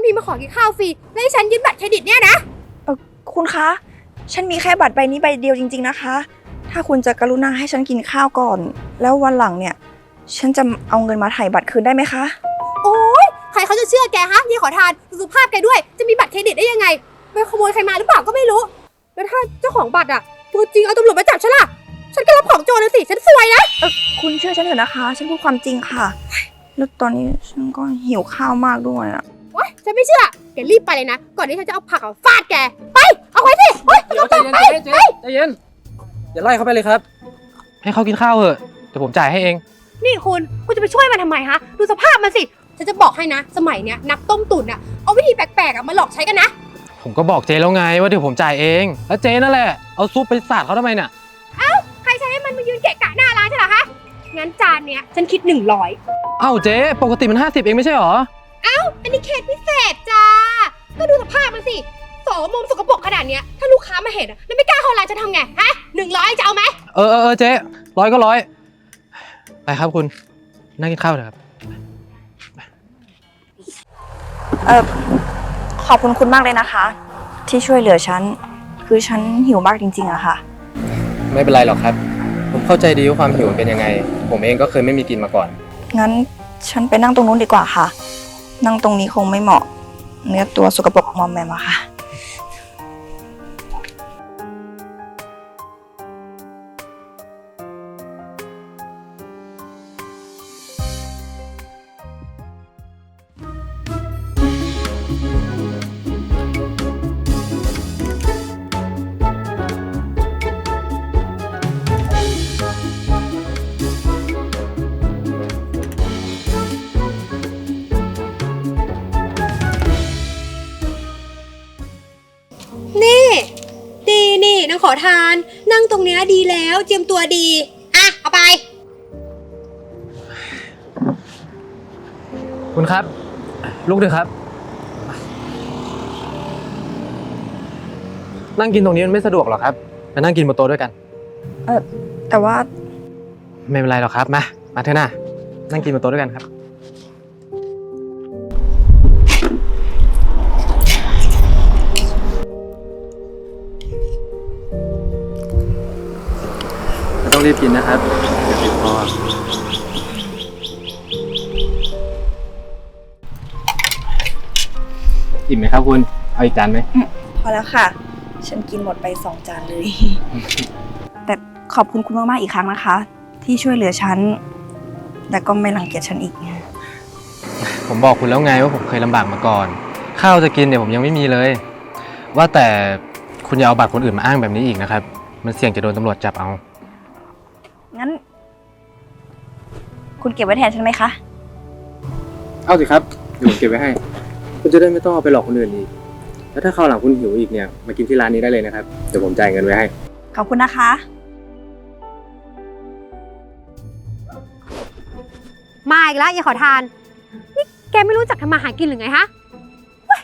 ำทีมาขอกินข้าวฟรีแล้วให้ฉันยึดบัตรเครดิตเนี่ยนะ เออคุณคะ ฉันมีแค่บัตรใบนี้ใบเดียวจริง ๆนะคะ ถ้าคุณจะกรุณาให้ฉันกินข้าวก่อน แล้ววันหลังเนี่ย ฉันจะเอาเงินมาถ่ายบัตรคืนได้ไหมคะ โอ๊ย ใครเขาจะเชื่อแกฮะยี่ขอทานดูสุภาพแกด้วย จะมีบัตรเครดิตได้ยังไงไปขโมยใครมาหรือเปล่าก็ไม่รู้ แล้วถ้าเจ้าของบัตรอะตัวจริงเอาตำรวจมาจับฉันล่ะ ฉันก็รับของโจรนะสิ ฉันซวยนะคุณเชื่อฉันเถอะนะคะ ฉันพูดความจริงค่ะ แล้วตอนนี้ฉันก็หิวข้าวมากด้วยอะ โอ๊ยฉันไม่เชื่อ แกรีบไปเลยนะ ก่อนที่ฉันจะเอาผักอะฟาดแก ไป เอาไว้สิโอ๊ยเดี๋ยวใจเย็นเจ๊เจ๊ใจเย็นอย่าไล่เขาไปเลยครับ ให้เขากินข้าวเถอะเดี๋ยวผมจ่ายให้เอง นี่คุณ คุณจะไปช่วยมันทำไมฮะ ดูสภาพมันสิ ฉันจะบอกให้นะ สมัยเนี้ยนักต้มตุ๋นอะเอาวิธีแปลกๆอะมาหลอกใช้กันนะ ผมก็บอกเจ๊แล้วไงว่าเดี๋ยวผมจ่ายเอง แล้วเจ๊นั่นแหละเอาซุปไปสาดเขาทำไมเนี่ยใครใช้ให้มันมายืนเกะกะหน้าร้านใช่เหรอคะ งั้นจานเนี้ยฉันคิด100เอ้าเจ๊ปกติมัน 50 เองไม่ใช่หรอ อันนี้เคสพิเศษจ้า ก็ดูสภาพมันสิโสมมสกปรกขนาดเนี้ย ถ้าลูกค้ามาเห็นอะแล้วไม่กล้าเข้าร้านจะทำไง ฮะหนึ่งร้อยจะเอาไหม เออเออเออเจ๊ร้อยก็ร้อย ไปครับคุณ นั่งกินข้าวเถอะครับ เออขอบคุณคุณมากเลยนะคะ ที่ช่วยเหลือฉัน คือฉันหิวมากจริงๆอะค่ะ ไม่เป็นไรหรอกครับ ผมเข้าใจดีว่าความหิวเป็นยังไง ผมเองก็เคยไม่มีกินมาก่อน งั้นฉันไปนั่งตรงนู้นดีกว่าค่ะ นั่งตรงนี้คงไม่เหมาะ เนื้อตัวสกปรกมอมแมมอะค่ะ ทาน นั่งตรงเนี้ยดีแล้วเจียมตัวดี อะ เอาไป คุณครับ ลุกเถอะครับ นั่งกินตรงนี้มันไม่สะดวกหรอกครับมานั่งกินบนโต๊ะด้วยกัน แต่ว่า ไม่เป็นไรหรอกครับ มา มาเถอะนะนั่งกินบนโต๊ะด้วยกันครับ รีบกินนะครับเดี๋ยวติดคออิ่มไหมครับคุณ เอาอีกจานไหม พอแล้วค่ะ ฉันกินหมดไปสองจานเลย แต่ขอบคุณคุณมาก ๆ อีกครั้งนะคะ ที่ช่วยเหลือฉัน แต่ก็ไม่รังเกียจฉันอีก ผมบอกคุณแล้วไงว่าผมเคยลำบากมาก่อน ข้าวจะกินเนี่ยผมยังไม่มีเลย ว่าแต่คุณอย่าเอาบัตรคนอื่นมาอ้างแบบนี้อีกนะครับ มันเสี่ยงจะโดนตำรวจจับเอา งั้น คุณเก็บไว้แทนฉันไหมคะ เอาสิครับเดี๋ยวผมเก็บไว้ให้ คุณจะได้ไม่ต้องเอาไปหลอกคนอื่นอีก แล้วถ้าคราวหลังคุณหิวอีกเนี่ยมากินที่ร้านนี้ได้เลยนะครับ เดี๋ยวผมจ่ายเงินไว้ให้ ขอบคุณนะคะ มาอีกแล้วอย่าขอทาน นี่แกไม่รู้จักทำมาหากินหรือไงฮะเฮ้ย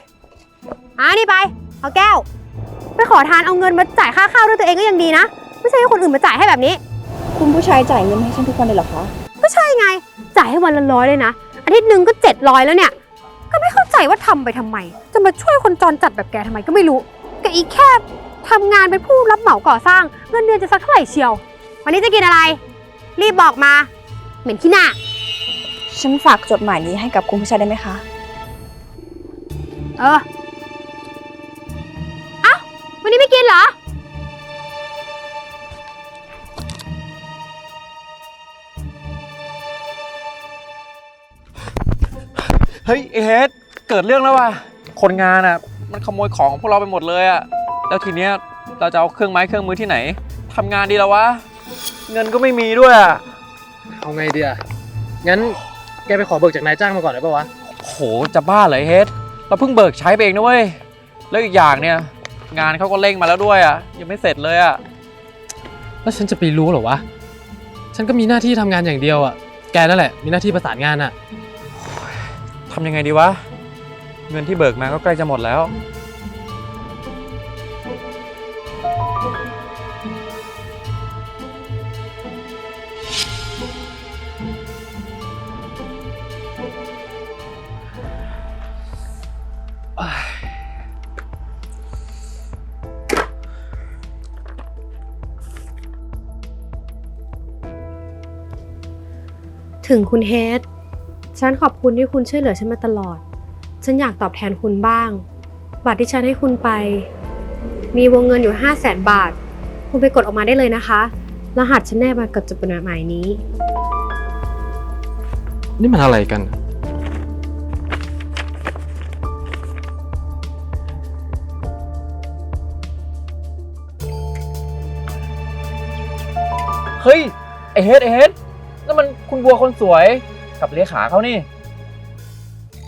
อ่านี่ไป เอาแก้ว ไปขอทานเอาเงินมาจ่ายค่าข้าวด้วยตัวเองก็ยังดีนะ ไม่ใช่ให้คนอื่นมาจ่ายให้แบบนี้ คุณผู้ชายจ่ายเงินให้ฉันทุกวันเลยเหรอคะ ก็ใช่ไง จ่ายให้วันละร้อยเลยนะ อาทิตย์หนึ่งก็เจ็ดร้อยแล้วเนี่ย ก็ไม่เข้าใจว่าทำไปทำไม จะมาช่วยคนจรจัดแบบแกทำไมก็ไม่รู้ แกอีกแค่ทำงานเป็นผู้รับเหมาก่อสร้าง เงินเดือนจะสักเท่าไหร่เชียว วันนี้จะกินอะไร รีบบอกมา เหม็นขี้หน้า ฉันฝากจดหมายนี้ให้กับคุณผู้ชายได้ไหมคะ เออ เอ้า วันนี้ไม่กินเหรอ ฮ้ยไอเฮดเกิดเรื่องแล้วว่ะ คนงานอะ มันขโมยของของพวกเราไปหมดเลยอะ แล้วทีเนี้ยเราจะเอาเครื่องไม้เครื่องมือที่ไหนทำงานดีแล้ววะ เงินก็ไม่มีด้วยอะ เอาไงดีอะ งั้นแกไปขอเบิกจากนายจ้างมาก่อนได้ปะวะ โห จะบ้าเหรอไอ้เฮดเราเพิ่งเบิกใช้ไปเองนะเว้ย แล้วอีกอย่างเนี่ย งานเขาก็เร่งมาแล้วด้วยอะ ยังไม่เสร็จเลยอะ แล้วฉันจะไปรู้เหรอวะ ฉันก็มีหน้าที่ทำงานอย่างเดียวอะ แกนั่นแหละ มีหน้าที่ประสานงานอะ ทำยังไงดีวะ เงินที่เบิกมาก็ใกล้จะหมดแล้ว ถึงคุณเฮด ฉันขอบคุณที่คุณช่วยเหลือฉันมาตลอด ฉันอยากตอบแทนคุณบ้าง บัตรที่ฉันให้คุณไป มีวงเงินอยู่ 5 0 0แสนบาท คุณไปกดออกมาได้เลยนะคะ รหัสฉันแนบมากับจดหมายนี้ นี่มันอะไรกัน เฮ้ยไอเฮดไอเฮดนั่นมันคุณบัวคนสวย กับเลขาเขานี่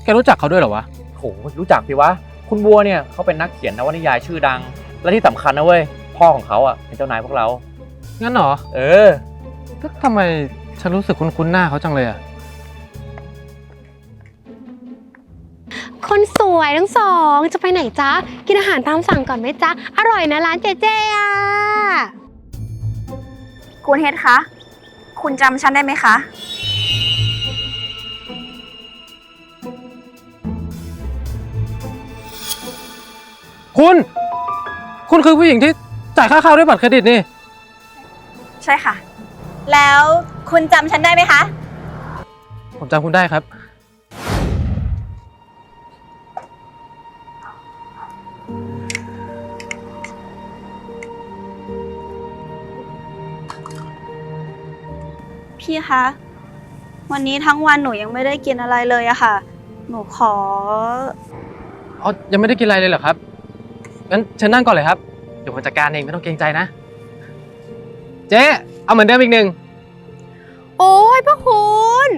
แกรู้จักเขาด้วยเหรอวะ โหรู้จักสิวะ คุณบัวเนี่ยเขาเป็นนักเขียนนวนิยายชื่อดัง และที่สำคัญนะเว้ย พ่อของเขาอะเป็นเจ้านายพวกเรา งั้นเหรอเออ ก็ทำไมฉันรู้สึกคุ้นๆหน้าเขาจังเลยอะคนสวยทั้งสองจะไปไหนจ๊ะ กินอาหารตามสั่งก่อนไหมจ๊ะ อร่อยนะร้านเจเจอะ คุณเฮดคะ คุณจำฉันได้ไหมคะ คุณ คุณคือผู้หญิงที่จ่ายค่าข้าวด้วยบัตรเครดิตนี่ ใช่ค่ะ แล้วคุณจำฉันได้ไหมคะ ผมจำคุณได้ครับ พี่คะ วันนี้ทั้งวันหนูยังไม่ได้กินอะไรเลยอะค่ะ หนูขอ อ๋อ ยังไม่ได้กินอะไรเลยเหรอครับ งั้นเชิญนั่งก่อนเลยครับ เดี๋ยวผมจัดการเองไม่ต้องเกรงใจนะ เจ๊เอาเหมือนเดิมอีกหนึ่งโอ้ยพระคุณ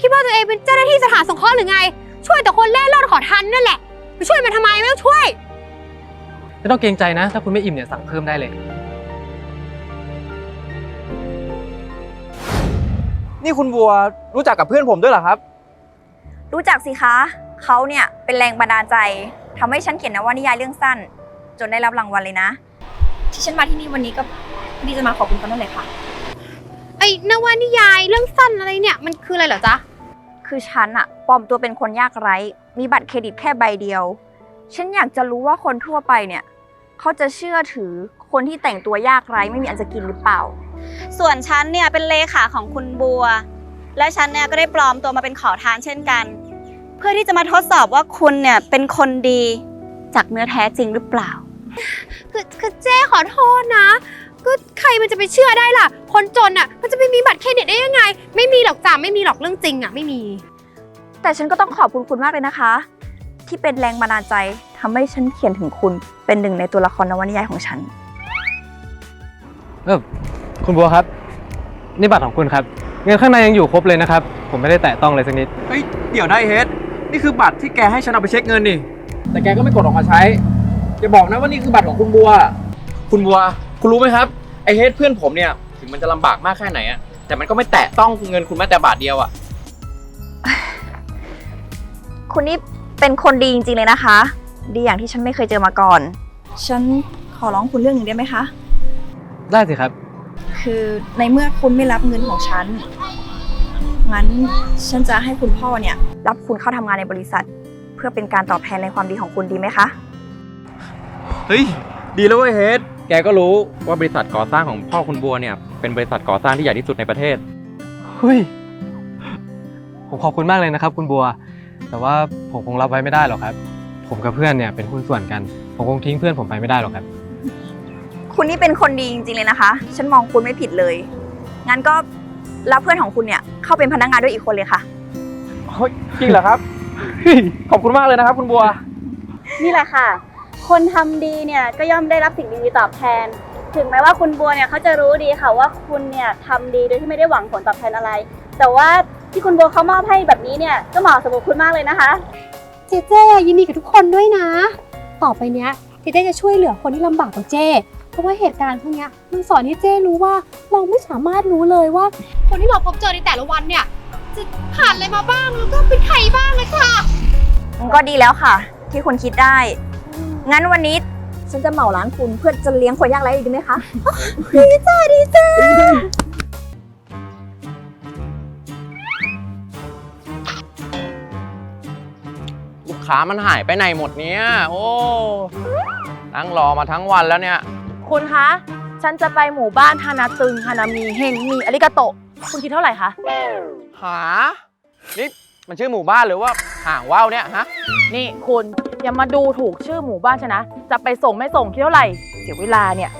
คิดว่าตัวเองเป็นเจ้าหน้าที่สถานสงเคราะห์หรือไง ช่วยแต่คนเล่ร่อนขอทันนั่นแหละไปช่วยมันทำไมไม่ต้องช่วย ไม่ต้องเกรงใจนะ ถ้าคุณไม่อิ่มเนี่ยสั่งเพิ่มได้เลย นี่คุณบัวรู้จักกับเพื่อนผมด้วยเหรอครับ รู้จักสิคะ เขาเนี่ยเป็นแรงบันดาลใจทำให้ฉันเขียนนวนิยายเรื่องสั้น จนได้รับรางวัลเลยนะ ที่ฉันมาที่นี่วันนี้ก็พอดีจะมาขอบคุณเขานั่นแหละค่ะ ไอ้นวนิยายเรื่องสั้นอะไรเนี่ยมันคืออะไรเหรอจ๊ะ คือฉันอะปลอมตัวเป็นคนยากไร้ มีบัตรเครดิตแค่ใบเดียว ฉันอยากจะรู้ว่าคนทั่วไปเนี่ย เขาจะเชื่อถือคนที่แต่งตัวยากไร้ไม่มีอันจะกินหรือเปล่า ส่วนฉันเนี่ยเป็นเลขาของคุณบัว และฉันเนี่ยก็ได้ปลอมตัวมาเป็นขอทานเช่นกัน เพื่อที่จะมาทดสอบว่าคุณเนี่ยเป็นคนดี จากเนื้อแท้จริงหรือเปล่า คือคือเจ้ขอโทษนะ ก็ใครมันจะไปเชื่อได้ล่ะ คนจนอะมันจะไปมีบัตรเครดิตได้ยังไง ไม่มีหรอกจ้ะไม่มีหรอกเรื่องจริงอะไม่มี แต่ฉันก็ต้องขอบคุณคุณมากเลยนะคะ ที่เป็นแรงบันดาลใจทำให้ฉันเขียนถึงคุณเป็นหนึ่งในตัวละครนวนิยายของฉัน เออคุณบัวครับนี่บัตรของคุณครับเงินข้างในยังอยู่ครบเลยนะครับ ผมไม่ได้แตะต้องเลยสักนิด เฮ้ย เดี๋ยวนะไอ้เฮดนี่คือบัตรที่แกให้ฉันเอาไปเช็คเงินนี่ แต่แกก็ไม่กดออกมาใช้อย่าบอกนะว่านี่คือบัตรของคุณบัว คุณบัว คุณรู้ไหมครับ ไอเฮดเพื่อนผมเนี่ย ถึงมันจะลำบากมากแค่ไหนอะแต่มันก็ไม่แตะต้องเงินคุณแม้แต่บาทเดียวอะคุณนี่เป็นคนดีจริงๆเลยนะคะ ดีอย่างที่ฉันไม่เคยเจอมาก่อน ฉันขอร้องคุณเรื่องหนึ่งได้ไหมคะ ได้สิครับ คือในเมื่อคุณไม่รับเงินของฉัน งั้นฉันจะให้คุณพ่อเนี่ย รับคุณเข้าทำงานในบริษัทเพื่อเป็นการตอบแทนในความดีของคุณดีไหมคะ เฮ้ย ดีแล้วเว้ยเฮดแกก็รู้ว่าบริษัทก่อสร้างของพ่อคุณบัวเนี่ย เป็นบริษัทก่อสร้างที่ใหญ่ที่สุดในประเทศ เฮ้ย ผมขอบคุณมากเลยนะครับ คุณบัว แต่ว่าผมคงรับไว้ไม่ได้หรอกครับ ผมกับเพื่อนเนี่ยเป็นหุ้นส่วนกัน ผมคงทิ้งเพื่อนผมไปไม่ได้หรอกครับ คุณนี่เป็นคนดีจริงๆเลยนะคะ ฉันมองคุณไม่ผิดเลย งั้นก็รับเพื่อนของคุณเนี่ยเข้าเป็นพนักงานด้วยอีกคนเลยค่ะเฮ้ยจริงเหรอครับ ขอบคุณมากเลยนะครับคุณบัว นี่แหละค่ะ คนทำดีเนี่ยก็ย่อมได้รับสิ่งดีๆตอบแทน ถึงแม้ว่าคุณบัวเนี่ยเขาจะรู้ดีค่ะว่าคุณเนี่ยทำดีโดยที่ไม่ได้หวังผลตอบแทนอะไร แต่ว่าที่คุณบัวเขามอบให้แบบนี้เนี่ยก็เหมาะสมกับคุณมากเลยนะคะ เจเจ้ยินดีกับทุกคนด้วยนะ ต่อไปเนี้ยเจเจ้จะช่วยเหลือคนที่ลำบากกว่าเจ้เพราะว่าเหตุการณ์พวกเนี้ยมันสอนให้เจ้รู้ว่าเราไม่สามารถรู้เลยว่า คนที่เราพบเจอในแต่ละวันเนี่ย จะผ่านอะไรมาบ้างแล้วก็เป็นใครบ้างเลยค่ะ มันก็ดีแล้วค่ะ ที่คุณคิดได้ งั้นวันนี้ฉันจะเหมาร้านคุณเพื่อจะเลี้ยงคนยากไร้ดีไหมคะ ดีจ้าดีจ้าลูกค้ามันหายไปไหนหมดเนี่ย โอ้ นั่งรอมาทั้งวันแล้วเนี่ย คุณคะ ฉันจะไปหมู่บ้านฮานาตึงฮานามีเฮงมีอาริกาโตะ คุณคิดเท่าไหร่คะฮหา นี่มันชื่อหมู่บ้านหรือว่าห่างว่าวเนี่ยฮะ นี่คุณอย่ามาดูถูกชื่อหมู่บ้านฉันนะ จะไปส่งไม่ส่งคิดเท่าไหร่ เสียเวลาเนี่ย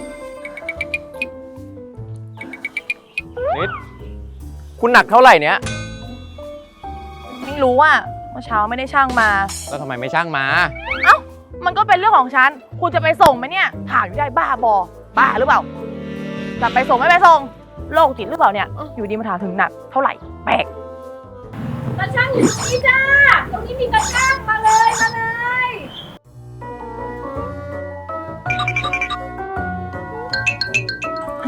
นิด คุณหนักเท่าไหร่เนี่ยไม่รู้ว่าเมื่อเช้าไม่ได้ช่างมา แล้วทำไมไม่ช่างมามันก็เป็นเรื่องของฉัน คุณจะไปส่งไหมเนี่ย ถามอยู่ได้บ้าบอ บ้าหรือเปล่า จะไปส่งไม่ไปส่ง โรคจิตหรือเปล่าเนี่ย อยู่ดีมาถามถึงหนักเท่าไหร่ แปลกตาช่างอยู่นี่จ้า ตรงนี้มีตาช่างมาเลยมาเลย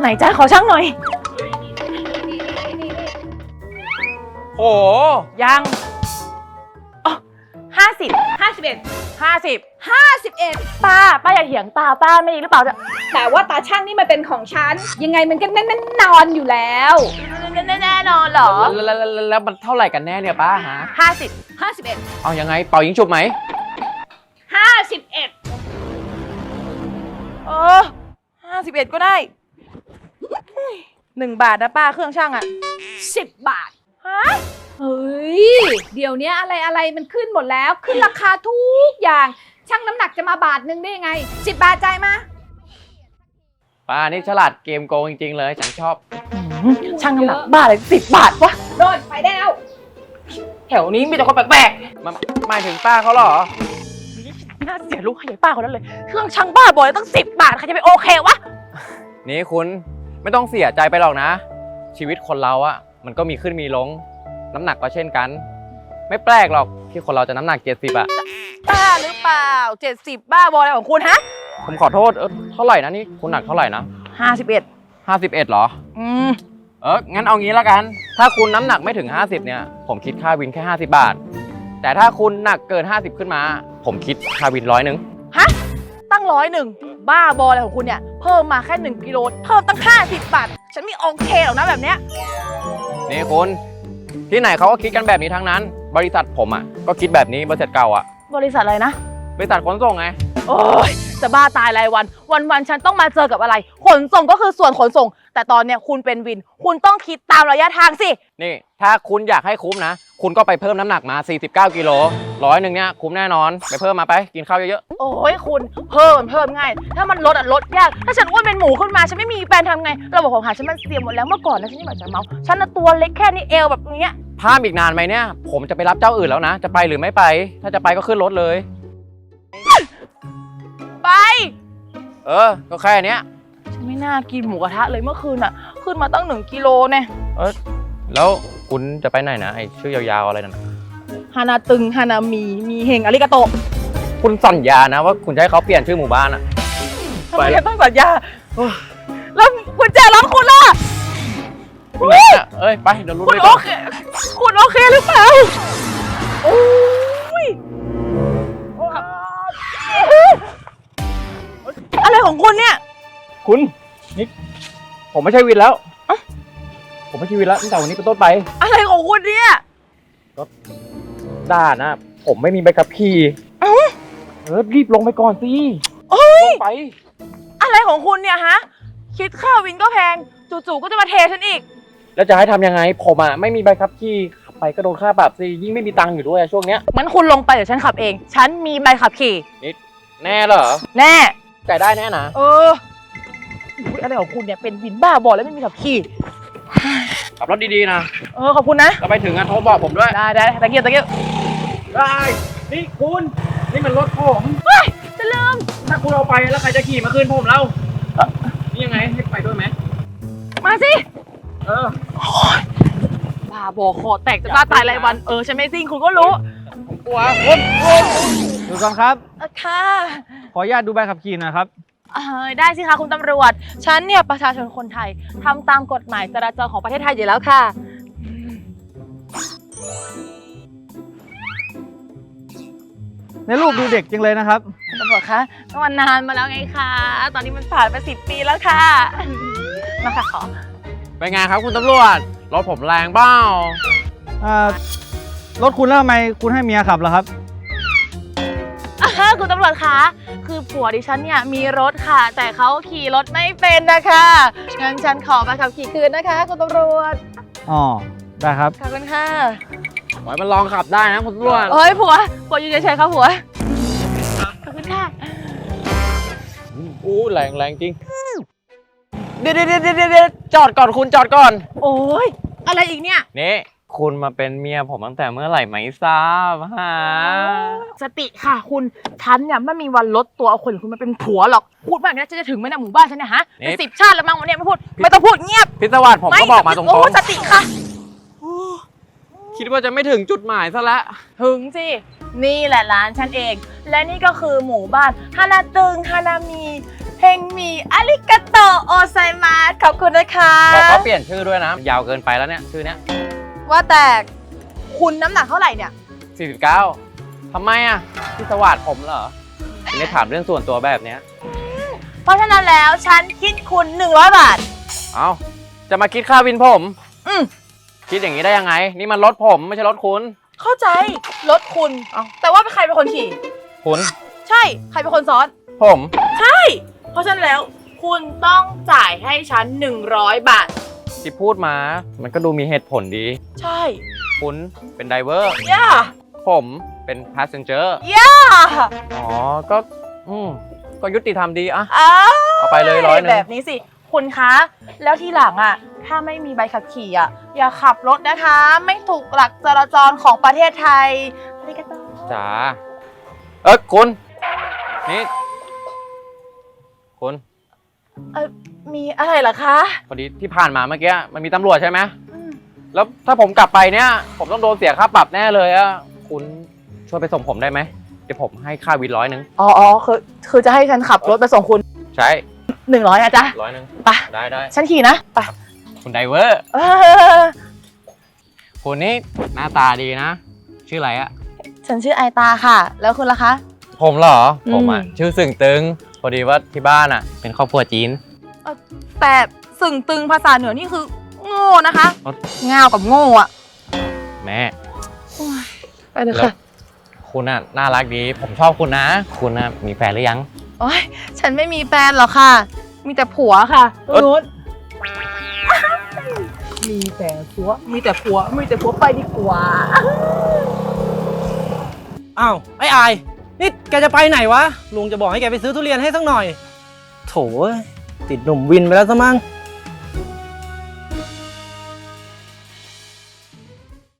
ไหนจ้าขอช่างหน่อย โอ้ยังอ๋อห้าสิบห้าสิบเอ็ดห้าสิบห้าสิบเอ็ดป้าป้าอย่าเถียงตาป้าไม่ดีหรือเปล่าจะ แต่ว่าตาช่างนี่มันเป็นของฉัน ยังไงมันก็แน่นๆนอนอยู่แล้วแน่แน่นอนเหรอแล้วแล้วแล้วแล้วมันเท่าไหร่กันแน่เนี่ยป้าฮะห้าสิบห้าสิบเอ็ดเอายังไงเป่ายิงฉุบไหมห้าสิบเอ็ดเออห้าสิบเอ็ดก็ได้หนึ่งบาทนะป้าเครื่องช่างอะสิบบาทฮะเฮ้ย เดี๋ยวนี้อะไรอะไรมันขึ้นหมดแล้ว ขึ้นราคาทุกอย่าง ช่างน้ำหนักจะมาบาทหนึ่งได้ยังไงสิบบาทจ่ายมา ป้านี่ฉลาดเกมโกงจริงๆเลยฉันชอบ ช่างน้ำหนักบ้าเลยสิบบาทวะโดนไปได้แล้ว แถวนี้มีแต่คนแปลกมาหมายถึงป้าเขาเหรอ ๆน่าเสียลูกให้ป้าคนนั้นเลย เครื่องช่างบ้าบอยตั้งสิบบาทใครจะไปโอเควะ นี่คุณไม่ต้องเสียใจไปหรอกนะ ชีวิตคนเราอะมันก็มีขึ้นมีลง น้ำหนักก็เช่นกัน ไม่แปลกหรอกที่คนเราจะน้ำหนักเจ็ดสิบอะบ้าหรือเปล่าเจ็ดสิบบ้าบอยอะไรของคุณฮะ ผมขอโทษเออเท่าไหร่นะนี่คุณหนักเท่าไหร่นะห้าสิบเอ็ดห้าสิบเอ็ดหรอ อืมเอองั้นเอางี้ละกัน ถ้าคุณน้ำหนักไม่ถึง 50 เนี่ย ผมคิดค่าวินแค่ 50 บาท แต่ถ้าคุณหนักเกิน 50 ขึ้นมา ผมคิดค่าวินร้อยหนึ่งฮะ ตั้งร้อยหนึ่งบ้าบออะไรของคุณเนี่ย เพิ่มมาแค่หนึ่งกิโล เพิ่มตั้งห้าสิบบาท ฉันไม่โอเคหรอกนะแบบเนี้ย นี่คุณ ที่ไหนเขาก็คิดกันแบบนี้ทั้งนั้น บริษัทผมอะ ก็คิดแบบนี้บริษัทเก่าอะ บริษัทอะไรนะ บริษัทขนส่งไง โอ้ย จะบ้าตายรายวัน วันวันๆฉันต้องมาเจอกับอะไร ขนส่งก็คือส่วนขนส่ง แต่ตอนเนี้ยคุณเป็นวิน คุณต้องคิดตามระยะทางสิ นี่ ถ้าคุณอยากให้คุ้มนะ คุณก็ไปเพิ่มน้ำหนักมา 49 กิโลร้อยหนึ่งเนี่ยคุ้มแน่นอน ไปเพิ่มมาไป กินข้าวเยอะโอ้ยคุณเพิ่มเพิ่มง่าย ถ้ามันลดอะลดยาก ถ้าฉันอ้วนเป็นหมูขึ้นมาฉันไม่มีแฟนทำไง ระบบของอาหารฉันมันเสียหมดแล้วเมื่อก่อนนะฉันนี่แบบจะเมาฉันน่ะตัวเล็กแค่นี้เอวแบบเนี้ยๆพามอีกนานไหมเนี่ย ผมจะไปรับเจ้าอื่นแล้วนะ จะไปหรือไม่ไป ถ้าจะไปก็ขึ้นรถเลย ไป เออ ก็แค่เนี้ย ฉันไม่น่ากินหมูกระทะเลยเมื่อคืนอะ ขึ้นมาตั้งหนึ่งกิโลเนี่ยแล้วคุณจะไปไหนนะไอชื่อยาวๆอะไรนั่นน่ะฮานาตึงฮานามีมีเฮงอาริกาโตะคุณสัญญานะว่าคุณจะให้เขาเปลี่ยนชื่อหมู่บ้านอะทำไปไมแล้ว ต้องสัญญาแล้วกุญแจรถคุณล่ะ คุณไหนอะเอ้ยไปเดี๋ยวรู้คุณด้วยโอก่อนเค คุณโอเคหรือเปล่า โอ้ ของคุณเนี่ย คุณนี่ผมไม่ใช่วินแล้วผมไม่ใช่วินแล้วตั้งแต่วันนี้เป็นต้นไปอะไรของคุณเนี่ยด่านะ ผมไม่มีใบขับขี่เอ้า เออรีบลงไปก่อนสิโอ้ย ลงไป อะไรของคุณเนี่ยฮะ คิดค่าวินก็แพง จู่ๆก็จะมาเทฉันอีก แล้วจะให้ทำยังไง ผมอะไม่มีใบขับขี่ขับไปก็โดนค่าปรับสิยิ่งไม่มีตังค์อยู่ด้วยอะช่วงเนี้ย งั้นคุณลงไปเดี๋ยวฉันขับเอง ฉันมีใบขับขี่ แน่เหรอ แน่ จ่ายได้แน่นะเอออุ๊ยอะไรของคุณเนี่ยเป็นวินบ้าบอแล้วไม่มีขับขี่ ขับรถดีๆนะเออขอบคุณนะก็ไปถึงอะโทรบอกผมด้วย ได้ได้ตะเกียบตะเกียบได้ นี่คุณ นี่มันรถผมจะลืม ถ้าคุณเอาไปแล้วใครจะขี่มาคืนผมเล่าเอ่อนี่ยังไงให้ไปด้วยไหม มาสิ เออ บ้าบอคอแตกจะบ้าตายรายวัน เออฉันไม่ซิ่งคุณก็รู้ ผมกลัวคุณคุณดูก่อนครับ เออค่ะขออนุญาตดูใบขับขี่หนะครับ เออได้สิคะคุณตำรวจ ฉันเนี่ยประชาชนคนไทยทำตามกฎหมายจราจรของประเทศไทยอยู่แล้วค่ะ ในรูปดูเด็กจังเลยนะครับคุณตำรวจคะเมื่อวันนานมาแล้วไงคะ ตอนนี้มันผ่านไปสิบปีแล้วค่ะ มาค่ะขอเป็นไงครับคุณตำรวจรถผมแรงเปล่าอ่า รถคุณแล้วทำไมคุณให้เมียขับล่ะครับอ่าคุณตำรวจคะคือผัวดิฉันเนี่ยมีรถค่ะ แต่เขาขี่รถไม่เป็นนะคะงั้นฉันขอมาขับขี่คืนนะคะ คุณตำรวจอ๋อ ได้ครับ ขอบคุณค่ะไว้มันลองขับได้นะคุณตำรวจเอ้ยผัวผัวอยู่เฉยๆครับผัวขอบคุณค่ะอู้แรงแรงจริง เดี๋ยวเดี๋ยวเดี๋ยวเดี๋ยวจอดก่อนคุณจอดก่อน โอ้ยอะไรอีกเนี่ย นี่ คุณมาเป็นเมียผมตั้งแต่เมื่อไหร่ไม่ทราบฮะสติค่ะคุณฉันเนี่ยไม่มีวันลดตัวเอาคนอย่างคุณมาเป็นผัวหรอกพูดมากนะจะจะถึงไหมนะหมู่บ้านฉันเนะฮะเป็นสิบชาติแล้วมั้งวันเนี้ยไม่พูดไม่ต้องพูดเงียบพิศวาสผมก็บอกมาตรงโอ้สติค่ะ ๆคิดว่าจะไม่ถึงจุดหมายซะแล้ว ถึงสิ นี่แหละร้านฉันเอง และนี่ก็คือหมู่บ้านฮานาตึงฮานามีเฮงมีอาริกาโตโอไซมาสขอบคุณนะคะ บอกเขาเปลี่ยนชื่อด้วยนะ ยาวเกินไปแล้วเนี่ย ชื่อเนี้ย ว่าแต่คุณน้ำหนักเท่าไหร่เนี่ย 49ทำไมอะพิศวาสผมเหรอไม่ได้ถามเรื่องส่วนตัวแบบเนี้ย เพราะฉะนั้นแล้วฉันคิดคุณ 100 บาท เอาจะมาคิดค่าวินผม อืมคิดอย่างนี้ได้ยังไง นี่มันรถผมไม่ใช่รถคุณ เข้าใจรถคุณ เอ้า แต่ว่าเป็นใครเป็นคนขี่ คุณใช่ ใครเป็นคนซ้อน ผม ใช่ เพราะฉะนั้นแล้วคุณต้องจ่ายให้ฉัน 100 บาท ที่พูดมา มันก็ดูมีเหตุผลดี ใช่ คุณเป็นไดเวอร์ ย่า ผมเป็นพาสเซนเจอร์ย่า อ๋อ ก็ อืม ก็ยุติธรรมดีอะ อ้าวเอาไปเลยร้อยหนึ่ง แบบนี้สิ คุณคะ แล้วทีหลังอะ ถ้าไม่มีใบขับขี่อะ อย่าขับรถนะคะ ไม่ถูกหลักจราจรของประเทศไทยอาริกาโตจ๋า เออคุณ นี่ คุณ เออมีอะไรเหรอคะพอดีที่ผ่านมาเมื่อกี้มันมีตำรวจใช่ไหมอืมแล้วถ้าผมกลับไปเนี่ย ผมต้องโดนเสียค่าปรับแน่เลยอะคุณช่วยไปส่งผมได้ไหมเดี๋ยวผมให้ค่าวินร้อยหนึ่งอ๋ออ๋อคือคือจะให้ฉันขับรถไปส่งคุณใช่หนึ่งร้อยอะจ๊ะ ร้อยหนึ่งไป ได้ได้ฉันขี่นะไปคุณไดเวอร์เออคุณนี่หน้าตาดีนะ ชื่ออะไรอะฉันชื่อไอตาค่ะ แล้วคุณล่ะคะ ผมเหรออืมผมอะชื่อสึ่งตึงพ อดีว่าที่บ้านอะเป็นครอบครัวจีน แต่สึ่งตึงภาษาเหนือนี่คือ โง่นะคะอ๋อ ง่าวกับโง่อะแม่ ไปเลยแล้วค่ะคุณอะน่ารักดี ผมชอบคุณนะ คุณอะมีแฟนหรือยัง โอ้ยฉันไม่มีแฟนหรอกค่ะ มีแต่ผัวค่ะเอ้ย นู้นมีแต่ผัว มีแต่ผัว มีแต่ผัวไปดีกว่า อ้าวไอ้อาย นี่แกจะไปไหนวะ ลุงจะบอกให้แกไปซื้อทุเรียนให้สักหน่อย โถติดหนุ่มวินไปแล้วซะมั้ง